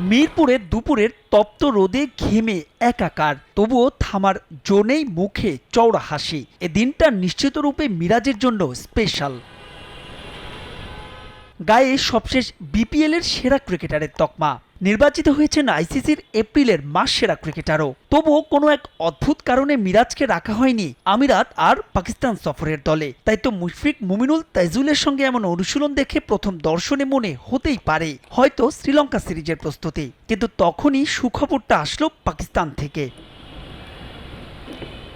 মিরপুরে দুপুরের তপ্ত রোদে ঘেমে একাকার, তবুও থামার জোনেই মুখে চওড়া হাসি। এ দিনটা নিশ্চিতরূপে মিরাজের জন্য স্পেশাল গায়ে সবশেষ বিপিএল এর সেরা ক্রিকেটারের তকমা। নির্বাচিত হয়েছেন আইসিসির এপ্রিলের মাস সেরা ক্রিকেটারও। তবুও কোনো এক অদ্ভুত কারণে মিরাজকে রাখা হয়নি আমিরাত আর পাকিস্তান সফরের দলে। তাই তো মুশফিক মুমিনুল তাইজুলের সঙ্গে এমন অনুশীলন দেখে প্রথম দর্শনে মনে হতেই পারে, হয়তো শ্রীলঙ্কা সিরিজের প্রস্তুতি। কিন্তু তখনই সুখবরটা আসলো পাকিস্তান থেকে।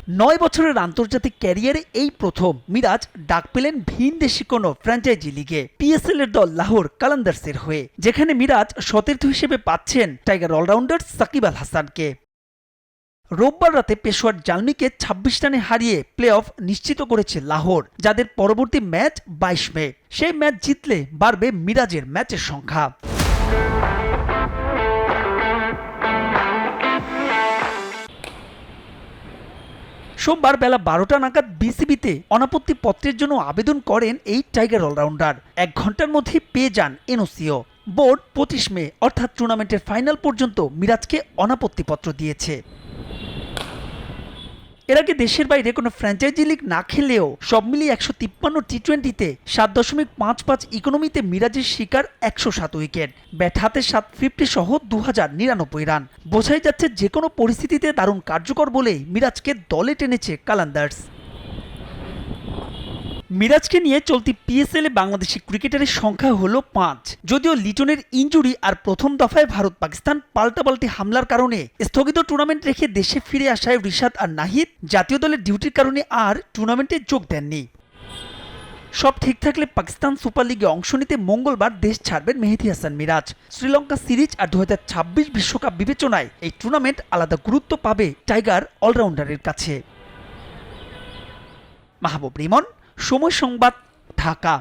নয় বছরের আন্তর্জাতিক ক্যারিয়ারে এই প্রথম মিরাজ ডাক পেলেন ভিন দেশি কোনো ফ্র্যাঞ্চাইজি লিগে পিএসএল এর দল লাহোর কালান্দার্সের হয়ে, যেখানে মিরাজ সতীর্থ হিসেবে পাচ্ছেন টাইগার অলরাউন্ডার সাকিব আল হাসানকে। রোববার রাতে পেশোয়ার জালমিকে ২৬ রানে হারিয়ে প্লে অফ নিশ্চিত করেছে লাহোর, যাদের পরবর্তী ম্যাচ বাইশ মে। সেই ম্যাচ জিতলে বাড়বে মিরাজের ম্যাচের সংখ্যা। সোমবার বেলা বারোটা নাগাদ বিসিবিতে অনাপত্তি পত্রের জন্য আবেদন করেন এই টাইগার অলরাউন্ডার। এক ঘণ্টার মধ্যে পেয়ে যান এনওসিও। বোর্ড পঁচিশ মে, অর্থাৎ টুর্নামেন্টের ফাইনাল পর্যন্ত মিরাজকে অনাপত্তিপত্র দিয়েছে। এর আগে দেশের বাইরে কোনো ফ্র্যাঞ্চাইজি লিগ না খেলেও সব মিলিয়ে একশো তিপ্পান্ন টি টোয়েন্টিতে সাত দশমিক পাঁচ পাঁচ ইকোনমিতে মিরাজের শিকার একশো সাত উইকেট ব্যাট হাতে সাত ফিফটি সহ দু হাজার নিরানব্বই রান। বোঝাই যাচ্ছে যে কোনো পরিস্থিতিতে দারুণ কার্যকর বলেই মিরাজকে দলে টেনেছে কালান্দার্স। মিরাজকে নিয়ে চলতি পিএসএল এ বাংলাদেশি ক্রিকেটারের সংখ্যা হলো পাঁচ। যদিও লিটনের ইঞ্জুরি আর প্রথম দফায় ভারত পাকিস্তান পাল্টাপাল্টি হামলার কারণে স্থগিত টুর্নামেন্ট রেখে দেশে ফিরে আসায় রিশাদ আর নাহিদ জাতীয় দলের ডিউটির কারণে আর টুর্নামেন্টে যোগ দেননি। সব ঠিক থাকলে পাকিস্তান সুপার লিগে অংশ নিতে মঙ্গলবার দেশ ছাড়বেন মেহেদি হাসান মিরাজ। শ্রীলঙ্কা সিরিজ আর দু বিশ্বকাপ বিবেচনায় এই টুর্নামেন্ট আলাদা গুরুত্ব পাবে টাইগার অলরাউন্ডারের কাছে। মাহবুব রিমন সময় সংবাদ ঢাকা